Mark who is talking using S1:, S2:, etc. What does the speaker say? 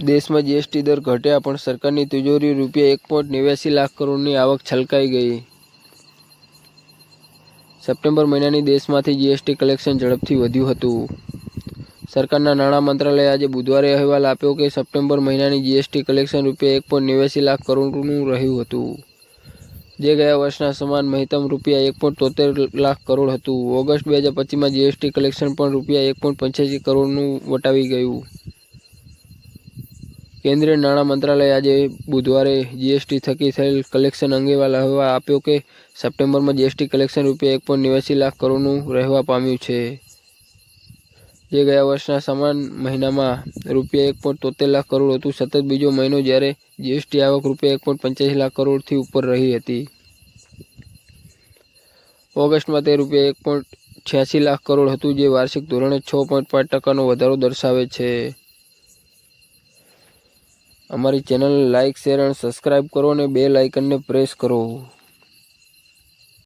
S1: દેશમાં જીએસટી દર ઘટ્યા, પણ સરકારની તિજોરી રૂપિયા એક પોઈન્ટ નેવ્યાસી લાખ કરોડની આવક છલકાઈ ગઈ. સપ્ટેમ્બર મહિનાની દેશમાંથી જીએસટી કલેક્શન ઝડપથી વધ્યું હતું. સરકારના નાણાં મંત્રાલયે આજે બુધવારે અહેવાલ આપ્યો કે સપ્ટેમ્બર મહિનાની જીએસટી કલેક્શન રૂપિયા એક પોઈન્ટ નેવ્યાસી લાખ કરોડનું રહ્યું હતું. જે ગયા વર્ષના સમાન મહિતમ રૂપિયા એક પોઈન્ટ તોતેર લાખ કરોડ હતું. ઓગસ્ટ બે હજાર પચીસમાં જીએસટી કલેક્શન પણ રૂપિયા એક પોઈન્ટ પંચ્યાસી કરોડનું વટાવી ગયું. કેન્દ્રીય નાણાં મંત્રાલયે આજે બુધવારે જીએસટી થકી થયેલ કલેક્શન અંગે અહેવાલ આપ્યો કે સપ્ટેમ્બરમાં જીએસટી કલેક્શન રૂપિયા એક પોઈન્ટ નેવ્યાસી લાખ કરોડનું રહેવા પામ્યું છે. જે ગયા વર્ષના સમાન મહિનામાં રૂપિયા એક પોઈન્ટ તોતેર લાખ કરોડ હતું. સતત બીજો મહિનો જ્યારે જીએસટી આવક રૂપિયા એક પોઈન્ટ પંચ્યાસી લાખ કરોડથી ઉપર રહી હતી. ઓગસ્ટમાં તે રૂપિયા એક પોઈન્ટ છ્યાસી લાખ કરોડ હતું, જે વાર્ષિક ધોરણે છ પોઈન્ટ પાંચ ટકાનો વધારો દર્શાવે છે. અમારી ચેનલ લાઇક શેર અને સબસ્ક્રાઇબ કરો અને બે લાઇકનને પ્રેસ કરો.